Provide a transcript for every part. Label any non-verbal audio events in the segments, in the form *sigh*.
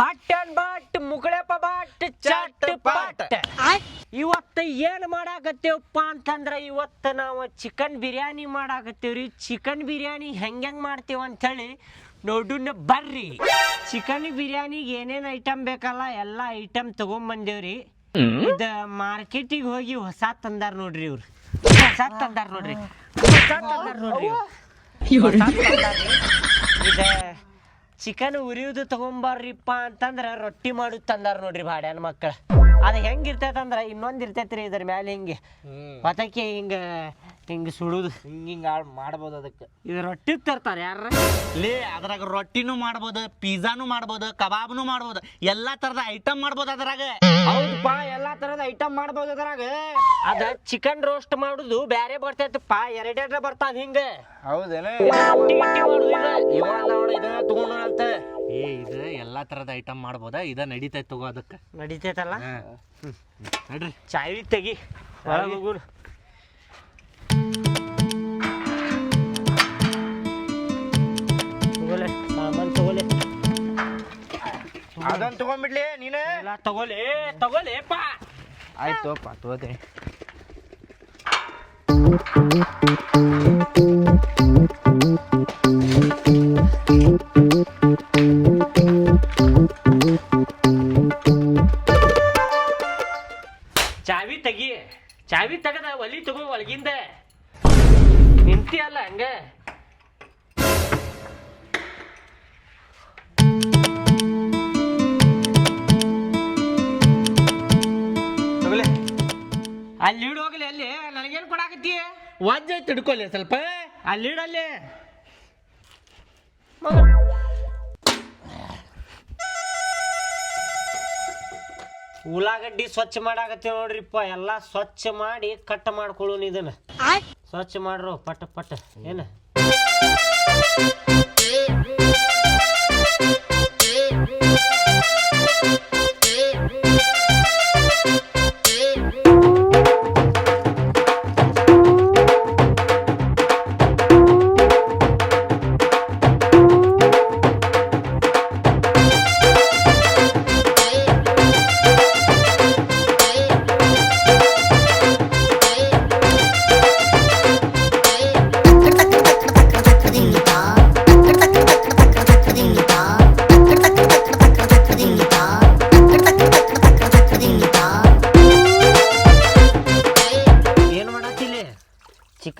But ಅಂಡ್ ಬಟ್ ಮುಗಳಪ್ಪ ಬಟ್ ಚಟ್ ಪಟ್. ಇವತ್ತು ಏನು ಮಾಡಾಕತ್ತೇವಪ್ಪ ಅಂತಂದ್ರೆ ಇವತ್ತು ನಾವು ಚಿಕನ್ ಬಿರಿಯಾನಿ ಮಾಡಾಕತ್ತೇವ್ರಿ ಚಿಕನ್ ಬಿರಿಯಾನಿ ಹೆಂಗೆ ಹೆಂಗ್ ಅಂತ ಹೇಳಿ ನೋಡುನ ಬರ್ರಿ. ಚಿಕನ್ ಬಿರಿಯಾನಿಗೆ ಏನೇನು ಐಟಮ್ ಬೇಕಲ್ಲ ಎಲ್ಲ ಐಟಮ್ ತಗೊಂಬಂದೇವ್ರಿ ಇದ ಮಾರ್ಕೆಟಿಗೆ ಹೋಗಿ ಹೊಸ ತಂದಾರ ನೋಡ್ರಿ ಇವ್ರು. ಹೊಸ ತಂದಾರ ನೋಡ್ರಿ. ಹೊಸ ತಂದಾರ ನೋಡ್ರಿ ಇವ್ರು. ಹೊಸ ತಂದಾರ ಇದ ಚಿಕನ್ ಉರಿಯುದು ತಗೊಂಬಾರ್ರಿಪ್ಪ ಅಂತಂದ್ರೆ ರೊಟ್ಟಿ ಮಾಡುದು ತಂದಾರ ನೋಡ್ರಿ ಭಾಡ್ಯಾನ ಮಕ್ಕಳ ಅದ ಹೆಂಗೆ ಇರ್ತೈತಂದ್ರ ಇನ್ನೊಂದ್ ಇರ್ತೈತ್ರಿ ಇದ್ರ ಮ್ಯಾಲೆ ಹಿಂಗೆ. ಹೊತಕ್ಕೆ ಹಿಂಗ ಹಿಂಗ ಸುಡುದು. ಹಿಂಗ ಹಿಂಗ ಮಾಡ್ಬೋದು ಅದಕ್ಕೆ. ಇದು ರೊಟ್ಟಿ ತರ್ತಾರೆ ಯಾರ ಲೇ ಅದ್ರಾಗ ರೊಟ್ಟಿನೂ ಮಾಡ್ಬೋದು ಪಿಜ್ಜಾನು ಮಾಡ್ಬೋದು ಕಬಾಬ್ನು ಮಾಡ್ಬೋದು ಎಲ್ಲಾ ತರದ ಐಟಮ್ ಮಾಡ್ಬೋದು ಅದ್ರಾಗ. ಹೌದಪ್ಪ ಎಲ್ಲಾ ತರದ ಐಟಮ್ ಮಾಡ್ಬೋದು ಅದ್ರಾಗ. ಅದ ಚಿಕನ್ ರೋಸ್ಟ್ ಮಾಡುದು ಬ್ಯಾರೆ ಬರ್ತೈತಪ್ಪ ಎರಡೆರಡ ಬರ್ತಾವ ಹಿಂಗ. ಹೌದೇನ? ಅಂತ ಏ ಇದು ಎಲ್ಲಾ ತರದ ಐಟಮ್ ಮಾಡ್ಬೋದ? ಇದ ನಡೀತೈತಿ ತಗೋ ಅದಕ್ಕೆ. ನಡೀತೈತಲ್ಲ? ನಡ್ರಿ. ಚಾವಿ ತೆಗಿ. ಒಳಗ್. ಅದನ್ನ ತಗೊಂಡ್ಬಿಡ್ಲಿ ನೀನು. ತಗೋಲಿ ತಗೋಲಿ ಪಾ. ಆಯ್ತು ಪಾ ತಗೋತೀನಿ. ಚಾವಿ ತೆಗಿ ಚಾವಿ ತೆಗದ ಒಲಿ ತಗೋ ಒಳಗಿಂದ. ನಿಂತಿ ಅಲ್ಲ ಹಂಗ. ಅಲ್ಲಿ ಲೀಡ್ ಹೋಗ್ಲಿ ಅಲ್ಲಿ. ನನಗೇನು ಕೊಡಾಕತ್ತಿ? ವಾಜ್ಯ ತಿಡ್ಕೊಲಿ ಸ್ವಲ್ಪ. ಅಲ್ಲಿ ಲೀಡ್ ಅಲ್ಲಿ. ಉಳ್ಳಾಗಡ್ಡಿ ಸ್ವಚ್ಛ ಮಾಡಾಕತ್ತೀವಿ ನೋಡ್ರಿಪ್ಪ. ಎಲ್ಲ ಸ್ವಚ್ಛ ಮಾಡಿ ಕಟ್ ಮಾಡ್ಕೊಳ್ಳೋನ್ ಇದನ್ನ. ಸ್ವಚ್ಛ ಮಾಡ್ರು ಪಟ್ ಪಟ್. ಏನ ಏನ್?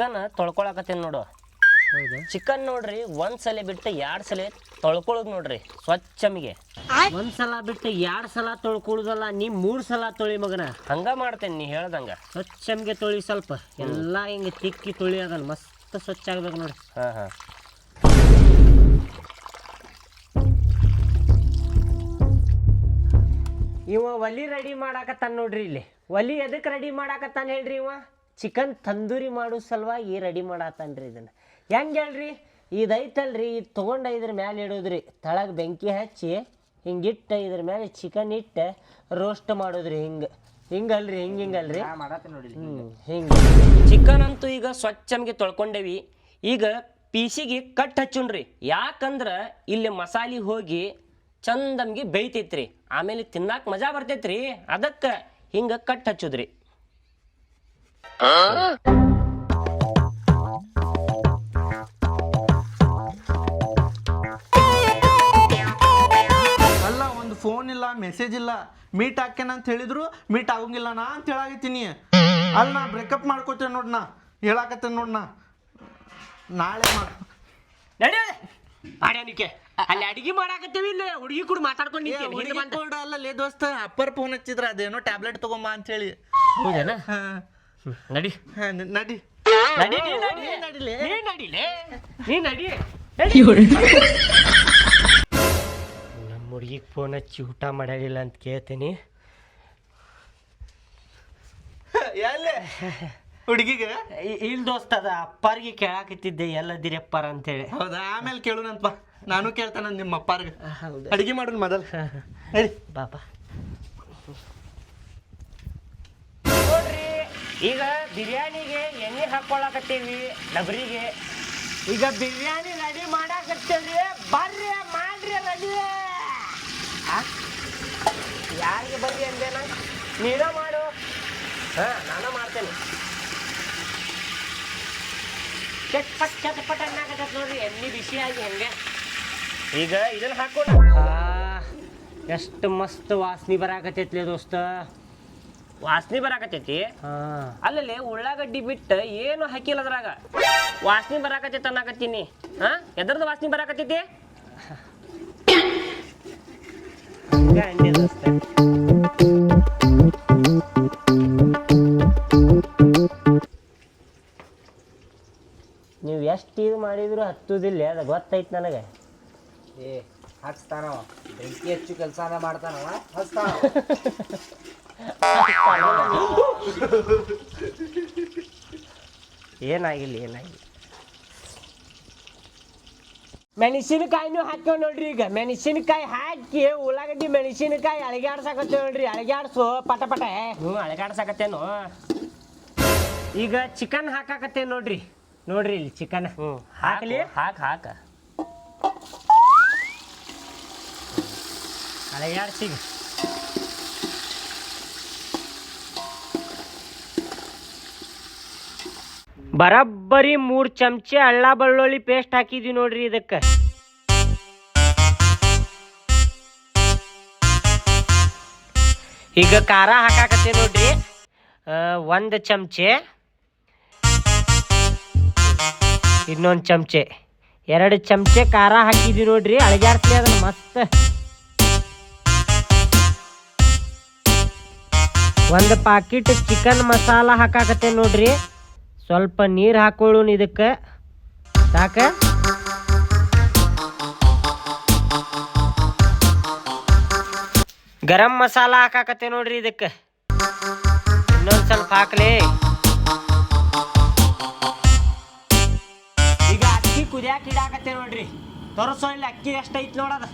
ಚಿಕನ್ ತೊಳ್ಕೊಳಕತ್ತೀನಿ ನೋಡು. ಹೌದಾ? ಚಿಕನ್ ನೋಡ್ರಿ ಒಂದ್ ಸಲ ಬಿಟ್ಟು ಎರಡ್ ಸಲ ತೊಳ್ಕೊಳ್ಳೋದು ನೋಡ್ರಿ ಸ್ವಚ್ಛಮಿಗೆ ಒಂದ್ ಸಲ ಬಿಟ್ಟು ಎರಡ್ ಸಲ ತೊಳ್ಕೊಳ್ಳೋದಲ್ಲ ನೀ ಮೂರ್ ಸಲ ತೊಳಿ ಮಗನ. ಹಂಗ ಮಾಡ್ತೇನೆ ನೀ ಹೇಳ್ದಂಗ. ಸ್ವಚ್ಛಮಿಗೆ ತೊಳಿ ಸ್ವಲ್ಪ. ಎಲ್ಲಾ ಹಿಂಗ ತಿಕ್ಕಿ ತೊಳಿ ಅದನ್ನ ಮಸ್ತ್ ಸ್ವಚ್ಛ ಆಗ್ಬೇಕು ನೋಡ್ರಿ ಹಾ ಹಾ. ಇವ ಒಲಿ ರೆಡಿ ಮಾಡಾಕತ್ತಾನ ನೋಡ್ರಿ ಇಲ್ಲಿ. ಒಲಿ ಎದಕ್ ರೆಡಿ ಮಾಡಾಕತ್ತಾನ ಹೇಳ್ರಿ ಇವ? ಚಿಕನ್ ತಂದೂರಿ ಮಾಡೋ ಸಲುವಾಗಿ ರೆಡಿ ಮಾಡತ್ತಾನ್ರಿ ಇದನ್ನು. ಹೆಂಗೆ ಹೇಳ್ರಿ? ಇದೈತಲ್ರಿ ಇದು ತೊಗೊಂಡು ಇದ್ರ ಮ್ಯಾಲೆ ಇಡೋದ್ರಿ. ತಳಗೆ ಬೆಂಕಿ ಹಚ್ಚಿ ಹಿಂಗಿಟ್ಟು ಇದ್ರ ಮೇಲೆ ಚಿಕನ್ ಇಟ್ಟು ರೋಸ್ಟ್ ಮಾಡೋದ್ರಿ ಹಿಂಗೆ. ಹಿಂಗಲ್ರಿ ಹಿಂಗೆ ಹಿಂಗಲ್ರಿ. ಹ್ಮ್ ಹಿಂಗ. ಚಿಕನ್ ಅಂತೂ ಈಗ ಸ್ವಚ್ಛಮ್ಗೆ ತೊಳ್ಕೊಂಡೇವಿ. ಈಗ ಪೀಸಿಗೆ ಕಟ್ ಹಚ್ಚುನ್ರಿ ಯಾಕಂದ್ರೆ ಇಲ್ಲಿ ಮಸಾಲೆ ಹೋಗಿ ಚಂದಮ್ಗೆ ಬೇಯ್ತೈತ್ರಿ. ಆಮೇಲೆ ತಿನ್ನಾಕ ಮಜಾ ಬರ್ತೈತ್ರಿ. ಅದಕ್ಕೆ ಹಿಂಗೆ ಕಟ್ ಹಚ್ಚುದ್ರಿ. ಅಲ್ಲ ಒಂದು ಫೋನ್ ಇಲ್ಲ ಮೆಸೇಜ್ ಇಲ್ಲ. ಮೀಟ್ ಹಾಕ್ಯಾನ ಅಂತ ಹೇಳಿದ್ರು ಮೀಟ್ ಆಗಂಗಿಲ್ಲ ನಾ ಅಂತ ಹೇಳಾಕತ್ತೀನಿ. ಅಲ್ಲ ನಾ ಬ್ರೇಕಪ್ ಮಾಡ್ಕೋತೇನೆ ನೋಡ್ ನಾ. ಹೇಳಾಕತ್ತೇನೆ ನೋಡ್ ನಾ. ನಾಳೆ ಮಾಡ್ ಮಾಡ್ಯಾನಿಕೆ ಅಲ್ಲಿ ಅಡಿಗೆ ಮಾಡಾಕತ್ತೀವಿ ಇಲ್ಲ? ಹುಡುಗಿ ಕೂಡ ಮಾತಾಡ್ಕೊಂಡು ಅಲ್ಲ ಲೇ ದೋಸ್ತ ಅಪ್ಪರ್ ಫೋನ್ ಹಚ್ಚಿದ್ರ ಅದೇನೋ ಟ್ಯಾಬ್ಲೆಟ್ ತಗೊಂಬ ಅಂತ ಹೇಳಿ. ಹೌದೇನಾ? ನಡಿ. ಹಾ, ನಡಿ. ನಡಿ ನೀ ನಡಿ. ನೀ ನಡಿಲೆ. ನೀ ನಡಿಲೆ. ನೀ ನಡಿ. ನಮ್ಮ ಹುಡುಗಿಗೆ ಫೋನ್ ಹಚ್ಚಿ ಊಟ ಮಾಡಲಿಲ್ಲ ಅಂತ ಕೇಳ್ತೀನಿ. ಎಲ್ಲಿ? ಹುಡುಗಿಗೆ? ಇಲ್ಲಿ ಇಲ್ ದೋಸ್ತ ಅದ ಅಪ್ಪಾರಿಗೆ ಕೇಳಾಕತ್ತಿದ್ದೆ ಎಲ್ಲದಿರಪ್ಪಾರ ಅಂತೇಳಿ. ಹೌದಾ? ಆಮೇಲೆ ಕೇಳುನಂತ ನಾನು ಕೇಳ್ತಾನ ನಿಮ್ಮ ಅಪ್ಪಾರ್ಗ. ಹೌದು. ಅಡಿಗೆ ಮಾಡೋಣ ಮೊದಲ್. ಹೇಳಿ ಬಾಬಾ. ಈಗ ಬಿರಿಯಾನಿಗೆ ಎಣ್ಣೆ ಹಾಕೊಳಕತ್ತೀವಿ ಡಬ್ರಿಗೆ ಈಗ ಬಿರಿಯಾನಿ ರೆಡಿ ಮಾಡಾಕತ್ತೀವಿ ಬರ್ರಿ, ಮಾಡ್ರಿ ರೆಡಿ ಯಾರಿಗೆ ಬರ್ರಿ ಅಂದೇನ ನೀನ ಮಾಡು. ಹಾ, ನಾನು ಮಾಡ್ತೇನೆ. ಚಟ್ಪಟ್ ಚಟ್ಪಟ್ ಅನ್ನಾಗತ್ತ ನೋಡ್ರಿ. ಎಣ್ಣೆ ಬಿಸಿಯಾಗಿ ಹೆಂಗೆ? ಈಗ ಇದನ್ನ ಹಾಕೋಣ. ಎಷ್ಟು ಮಸ್ತ್ ವಾಸನೆ ಬರಾಕತ್ತೈತ್ಲೇ ದೋಸ್ತ. ವಾಸನೆ ಬರಾಕತೈತಿ ಅಲ್ಲಲ್ಲಿ ಉಳ್ಳಾಗಡ್ಡಿ ಬಿಟ್ಟು ಏನು ಹಾಕಿಲ್ಲ ಅದ್ರಾಗ. ವಾಸನೆ ಬರಾಕತೈತಿ ಅನ್ನಾಕತ್ತೀನಿ. ಹಾ? ಎದ್ರದ್ದು ವಾಸನಿ ಬರಾಕತೈತಿ ನೀವು ಎಷ್ಟು ಇದು ಮಾಡಿದ್ರು ಹತ್ತುದಿಲ್ಲ ಅದು ಗೊತ್ತೈತಿ ನನಗೆ. ಏ ಹಚ್ತಾನವ. ಬೆಂಕಿ ಹೆಚ್ಚು ಕೆಲಸನ ಮಾಡ್ತಾನವ ಹಚ್ತಾನವ. *laughs* ಏನಾಗಿಲ್ಲ ಏನಾಗಿಲ್ಲ. ಮೆಣಸಿನಕಾಯಿನೂ ಹಾಕ್ಯವ್ ನೋಡ್ರಿ ಈಗ. ಮೆಣಸಿನಕಾಯಿ ಹಾಕಿ ಉಳ್ಳಾಗಡ್ಡಿ ಮೆಣಸಿನಕಾಯಿ ಅಳಗ್ಯಾಡ್ಸಾಕತ್ತೆ ನೋಡ್ರಿ. ಅಳಗ್ಯಾಡ್ಸು ಪಟ ಪಟ. ಹ್ಞೂ ಅಳಗ್ಯಾಡ್ಸಾಕತ್ತೇನು ಈಗ ಚಿಕನ್ ಹಾಕಾಕತ್ತೆ ನೋಡ್ರಿ. ನೋಡ್ರಿ ಇಲ್ಲಿ ಚಿಕನ್ ಹ್ಞೂ. ಹಾಕಲಿ? ಹಾಕ ಹಾಕ ಅಳಗ್ಯಾಡ್ಸಿಗ ಬರಬ್ಬರಿ ಮೂರ್ ಚಮಚೆ ಅಳ್ಳ ಬೆಳ್ಳುಳ್ಳಿ ಪೇಸ್ಟ್ ಹಾಕಿದ್ವಿ ನೋಡ್ರಿ ಇದಕ್ಕೆ. ಈಗ ಖಾರ ಹಾಕಾಕತ್ತೆ ನೋಡ್ರಿ. ಒಂದು ಚಮಚೆ. ಇನ್ನೊಂದು ಚಮಚೆ. ಎರಡು ಚಮಚೆ ಖಾರ ಹಾಕಿದ್ವಿ ನೋಡ್ರಿ. ಅಳಗಾಡ್ತೀವಿ ಅದನ್ನ ಮಸ್ತ್. ಒಂದು ಪಾಕಿಟ್ ಚಿಕನ್ ಮಸಾಲ ಹಾಕಾಕತ್ತೆ ನೋಡ್ರಿ. ಸ್ವಲ್ಪ ನೀರು ಹಾಕೊಳ್ಳೋಣ ಇದಕ್ಕೆ. ಸಾಕ? ಗರಂ ಮಸಾಲ ಹಾಕಾಕತ್ತೆ ನೋಡ್ರಿ ಇದಕ್ಕೆ. ಇನ್ನೊಂದು ಸ್ವಲ್ಪ ಹಾಕ್ಲಿ. ಈಗ ಅಕ್ಕಿ ಕುದಿಯಾಕ ಇಡಾಕತ್ತೆ ನೋಡ್ರಿ. ತೋರಿಸೋ ಇಲ್ಲ ಅಕ್ಕಿ ಎಷ್ಟೈತಿ ನೋಡದ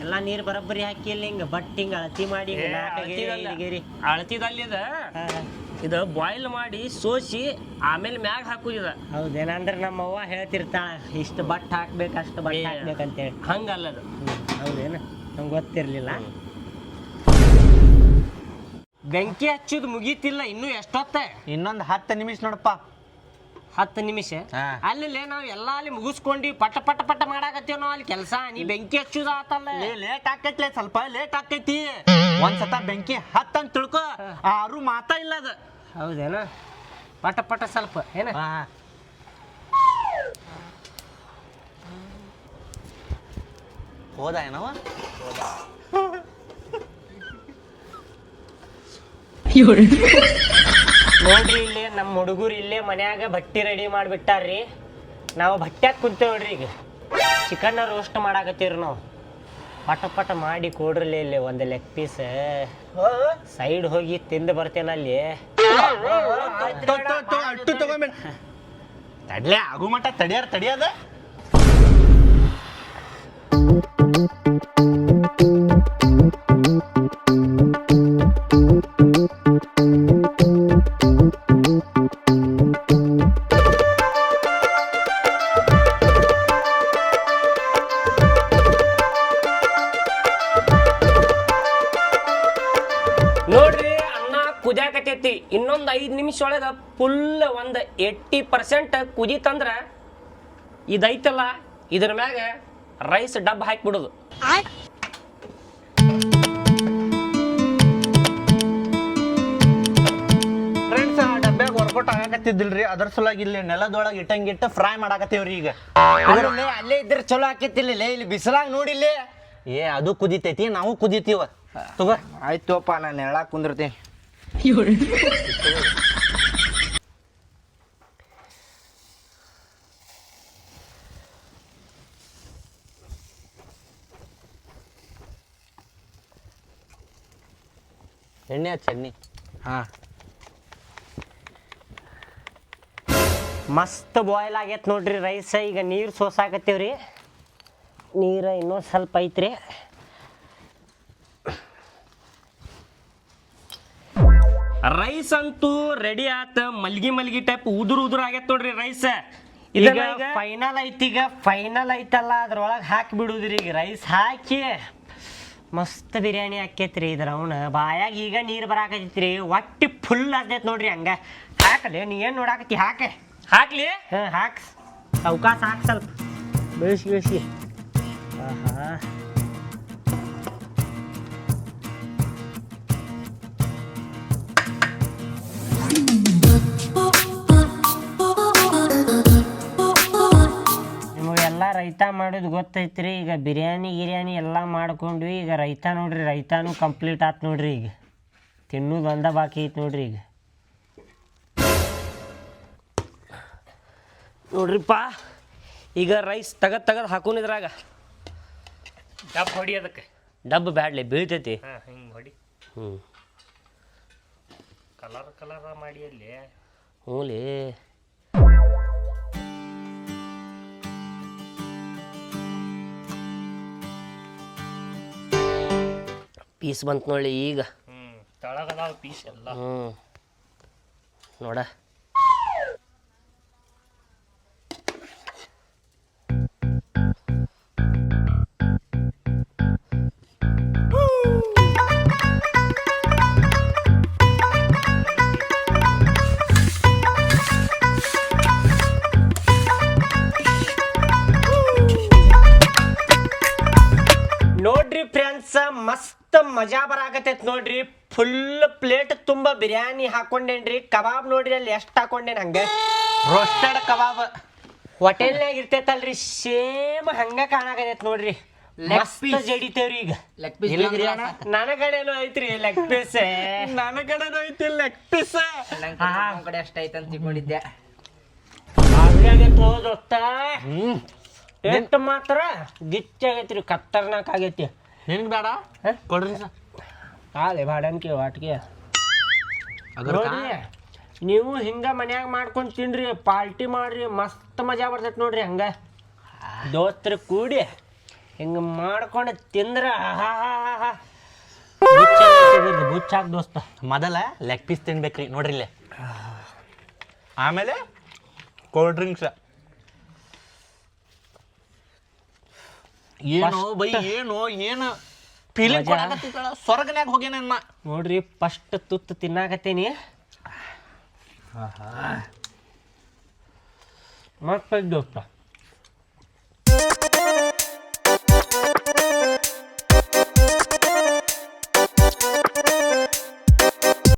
ಎಲ್ಲ ನೀರು ಬರೋಬ್ಬರಿ ಹಾಕಿ ಇಲ್ಲಿ ಹಿಂಗ? ಬಟ್ ಹಿಂಗ ಅಳತಿ ಮಾಡಿ ಹಿಂಗ್ ನಾಲ್ಕು ಗೆರೆ, ಐದು ಗೆರೆ. ಅಳತಿದಲ್ಲಿ ಇದ ಹಾ, ಹಾ. ಇದು ಬಾಯ್ಲ್ ಮಾಡಿ ಸೋಸಿ ಆಮೇಲೆ ಮ್ಯಾಗ ಹಾಕುದಿದ. ಹೌದೇನಂದ್ರೆ ನಮ್ಮ ಅವ್ವ ಹೇಳ್ತಿರ್ತಾಳ ಇಷ್ಟು ಬಟ್ ಹಾಕ್ಬೇಕು ಅಷ್ಟು ಬಟ್ ಏ. ಹಾಕ್ಬೇಕಂತೇಳಿ ಹಂಗಲ್ಲ ಅದು ಹೌದೇನ? ನಂಗೆ ಗೊತ್ತಿರ್ಲಿಲ್ಲ. ಬೆಂಕಿ ಹಚ್ಚುದು ಮುಗೀತಿಲ್ಲ ಇನ್ನು ಎಷ್ಟೊತ್ತ? ಇನ್ನೊಂದು ಹತ್ತು ನಿಮಿಷ ನೋಡಪ್ಪ. ಹತ್ತು ನಿಮಿಷ. ಅಲ್ಲಿ ನಾವು ಎಲ್ಲ ಅಲ್ಲಿ ಮುಗಿಸ್ಕೊಂಡಿ ಪಟ ಪಟ ಪಟ ಮಾಡಾಕತ್ತೇವನೋ ನಾವು ಅಲ್ಲಿ ಕೆಲಸ. ನೀ ಬೆಂಕಿ ಹಚ್ಚುದ ಆತಲ್ಲ. ಲೇಟ್ ಆಕೈತಿ ಸ್ವಲ್ಪ ಲೇಟ್ ಆಕೈತಿ. ಒಂದ್ಸತ ಬೆಂಕಿ ಹತ್ತಂತ ತಿಳ್ಕೊ. ಆರು ಮಾತಾ ಇಲ್ಲ ಅದ. ಹೌದೇನ? ಪಟ ಪಟ ಸ್ವಲ್ಪ ಏನ? ಹೋದ ಏನವ? *laughs* ನೋಡ್ರಿ ಇಲ್ಲಿ ನಮ್ಮ ಹುಡುಗರು ಇಲ್ಲೇ ಮನ್ಯಾಗ ಭಟ್ಟಿ ರೆಡಿ ಮಾಡಿಬಿಟ್ಟಾರ್ರಿ. ನಾವು ಭಟ್ಟ್ಯಾಗ ಕುಂತೇವೆ ನೋಡ್ರಿ ಈಗ. ಚಿಕನ್ ರೋಸ್ಟ್ ಮಾಡಾಕತ್ತೀವ್ರಿ ನಾವು. ಪಟ ಪಟ ಮಾಡಿ ಕೊಡ್ರಲ್ಲಿ ಇಲ್ಲಿ ಒಂದು ಲೆಗ್ ಪೀಸ್ ಸೈಡ್ ಹೋಗಿ ತಿಂದು ಬರ್ತೇನೆ ಅಲ್ಲಿ. ಅಟ್ಟು ತಡ್ಲೆ, ಆಗು ಮಟ್ಟ ತಡಿಯಾರ, ತಡಿಯದ? ನೋಡ್ರಿ, ಅನ್ನ ಕುದಿಯಾಕತೈತಿ ಇನ್ನೊಂದು ಐದು ನಿಮಿಷ ಒಳಗ ಫುಲ್ ಒಂದು ಏಯ್ಟಿ ಪರ್ಸೆಂಟ್ ಕುದೀತಂದ್ರ ಇದೈತಲ್ಲ, ಇದ್ರ ಮ್ಯಾಗ ರೈಸ್ ಡಬ್ಬ ಹಾಕ್ಬಿಡುದು. ಫ್ರೆಂಡ್ಸ್ ಆ ಡಬ್ಬ್ಯಾಗ ವರ್ಕೌಟ್ ಆಗಾಕತ್ತಿದ್ದಿಲ್ರಿ. ಅದ್ರ ಸಲುವಾಗಿ ಇಲ್ಲಿ ನೆಲದೊಳಗೆ ಇಟ್ಟಂಗಿಟ್ಟು ಫ್ರೈ ಮಾಡಾಕತ್ತೇವ್ರಿ ಈಗ. ಅಲ್ಲೇ ಇದ್ರೆ ಚಲೋ ಆಕೈತಿಲ್ಲ ಇಲ್ಲಿ ಬಿಸಿಲಾಗ ನೋಡಿಲ್ಲಿ. ಏ, ಅದು ಕುದಿತೈತಿ, ನಾವು ಕುದಿತೀವ. ತಗೋ. ಆಯ್ತುಪ್ಪ ನಾನು ಹೇಳಕ್ ಕುಂದಿರ್ತೀನಿ. ಎಣ್ಣೆ ಚೆನ್ನಿ ಹಾ. ಮಸ್ತ್ ಬಾಯ್ಲ್ ಆಗೈತೆ ನೋಡ್ರಿ ರೈಸ್. ಈಗ ನೀರು ಸೋಸಾಕತ್ತೀವ್ರಿ. ನೀರು ಇನ್ನೊಂದು ಸ್ವಲ್ಪ ಐತ್ರಿ. ರೈಸ್ ಅಂತೂ ರೆಡಿ ಆತ. ಮಲ್ಗಿ ಮಲ್ಗಿ ಟೈಪ್ ಉದುರು ಉದುರು ಆಗೈತೆ ನೋಡ್ರಿ ರೈಸ್ ಈಗ ಫೈನಲ್ ಐತಿ ಈಗ ಫೈನಲ್ ಐತಲ್ಲ ಅದ್ರೊಳಗೆ ಹಾಕಿ ಬಿಡುದ್ರಿ ಈಗ ರೈಸ್ ಹಾಕಿ. ಮಸ್ತ್ ಬಿರಿಯಾನಿ ಹಾಕೈತ್ರಿ ಇದ್ರ ಅವನ. ಬಾಯಾಗ ಈಗ ನೀರು ಬರಾಕತ್ತೈತ್ರಿ. ಒಟ್ಟಿ ಫುಲ್ ಆಗ್ತೈತ್ ನೋಡ್ರಿ ಹಂಗ. ಹಾಕಲಿ ನೀ ಏನು ನೋಡಾಕತ್ತಿ? ಹಾಕೆ. ಹಾಕ್ಲಿ? ಹಾಂ ಹಾಕ್ ಅವಕಾಶ ಹಾಕ್ ಸ್ವಲ್ಪ. ಬೆಳೆಸಿ ಬೆಳೆಸಿ ಆಹಾ. ರೈತ ಮಾಡೋದು ಗೊತ್ತೈತ್ರಿ. ಈಗ ಬಿರಿಯಾನಿ ಗಿರಿಯಾನಿ ಎಲ್ಲ ಮಾಡ್ಕೊಂಡ್ವಿ. ಈಗ ರೈತ ನೋಡ್ರಿ ರೈತಾನು ಕಂಪ್ಲೀಟ್ ಆತ್ ನೋಡ್ರಿ ಈಗ. ತಿನ್ನೋದು ಒಂದ ಬಾಕಿ ಐತೆ ನೋಡ್ರಿ ಈಗ. ನೋಡ್ರಿಪ್ಪ ಈಗ ರೈಸ್ ತಗದ್ ತಗದ್ ಹಾಕೋನ್ ಇದ್ರಾಗ. ಡಬ್ ಹೊಡಿ ಅದಕ್ಕೆ. ಡಬ್ ಬ್ಯಾಡ್ಲಿ ಬೀಳ್ತೈತಿ. ಹಾಂ ಹಿಂಗೆ ಹೊಡಿ. ಹ್ಞೂ ಕಲರ್ ಕಲರ್ ಮಾಡಿ ಅಲ್ಲಿ. ಹ್ಞೂಲಿ. ಪೀಸ್ ಬಂತು ನೋಡಿ ಈಗ. ಹ್ಞೂ ತಳಗದಾವ ಪೀಸ್ ಎಲ್ಲ. ಹ್ಞೂ ನೋಡ. ಫುಲ್ ಪ್ಲೇಟ್ ತುಂಬ ಬಿರಿಯಾನಿ ಹಾಕೊಂಡೇನ್ರಿ? ಕಬಾಬ್ ನೋಡ್ರಿ ಅಲ್ಲಿ ಎಷ್ಟು ಹಾಕೊಂಡೇನ್ ಹಂಗೆ? Roasted kebab. ಹೋಟೆಲ್ನಾಗ ಇರ್ತೈತಲ್ರಿ ಸೇಮ್ ಹಂಗ ಕಾಣಾಕತೈತ್ ನೋಡ್ರಿ. ಮಸ್ತ್ ಜಡಿತೇವ್ರಿ ಈಗ. ಲೆಗ್ ಪೀಸ್ ನನ್ನ ಕಡೆನೂ ಐತ್ರಿ ಲೆಗ್ ಪೀಸ್ ನನ್ನ ಕಡೆನೂ ಐತಿ ಲೆಗ್ ಪೀಸ್ ನಮ್ಮ ಕಡೆ ಅಷ್ಟ ಐತೆ ಅಂತ ತಿಳ್ಕೊಂಡಿದ್ದೆ. ದೋಸ್ತ. ಟೇಸ್ಟ್ ಮಾತ್ರ ಗಿಚ್ಚಾಗೈತ್ರಿ ಖತರ್ನಾಕ್ ಆಗೈತಿ. ನಿನ್ಗೆ ಬೇಡ. ಕೊಡ್ರಿ ಸರ್. ಹಾಲೆ ಬಾಡನ್ಕಿ ವಾಟ್ಗೆ ನೋಡ್ರಿ ನೀವು ಹಿಂಗ ಮನ್ಯಾಗ ಮಾಡ್ಕೊಂಡು ತಿನ್ರಿ ಪಾರ್ಟಿ ಮಾಡ್ರಿ ಮಸ್ತ್ ಮಜಾ ಬರ್ತೈತೆ ನೋಡ್ರಿ ಹಂಗ. ದೋಸ್ತ್ರ ಕೂಡಿ ಹಿಂಗ ಮಾಡ್ಕೊಂಡು ತಿಂದ್ರ ಬುಚ್ಚಾಕ್ ದೋಸ್ತ. ಮೊದಲ ಲೆಗ್ ಪೀಸ್ ತಿನ್ಬೇಕ್ರಿ ನೋಡ್ರಿ ಇಲ್ಲೇ. ಆಮೇಲೆ ಕೋಲ್ಡ್ ಡ್ರಿಂಕ್ಸ್. ಏನು ಬೈ ಏನು ಏನು? ಫೀಲಿಂಗ್ ಕೊಡಕತ್ತಿತ್ತಳ ಸ್ವರ್ಗನ್ಯಾಗ ಹೋಗ್ಯಾನ ನಾ ನೋಡ್ರಿ ಫಸ್ಟ್ ತುತ್ತು ತಿನ್ನಾಕತ್ತೇನಿ. ಮತ್ತೆ ದೋಸ್ತ.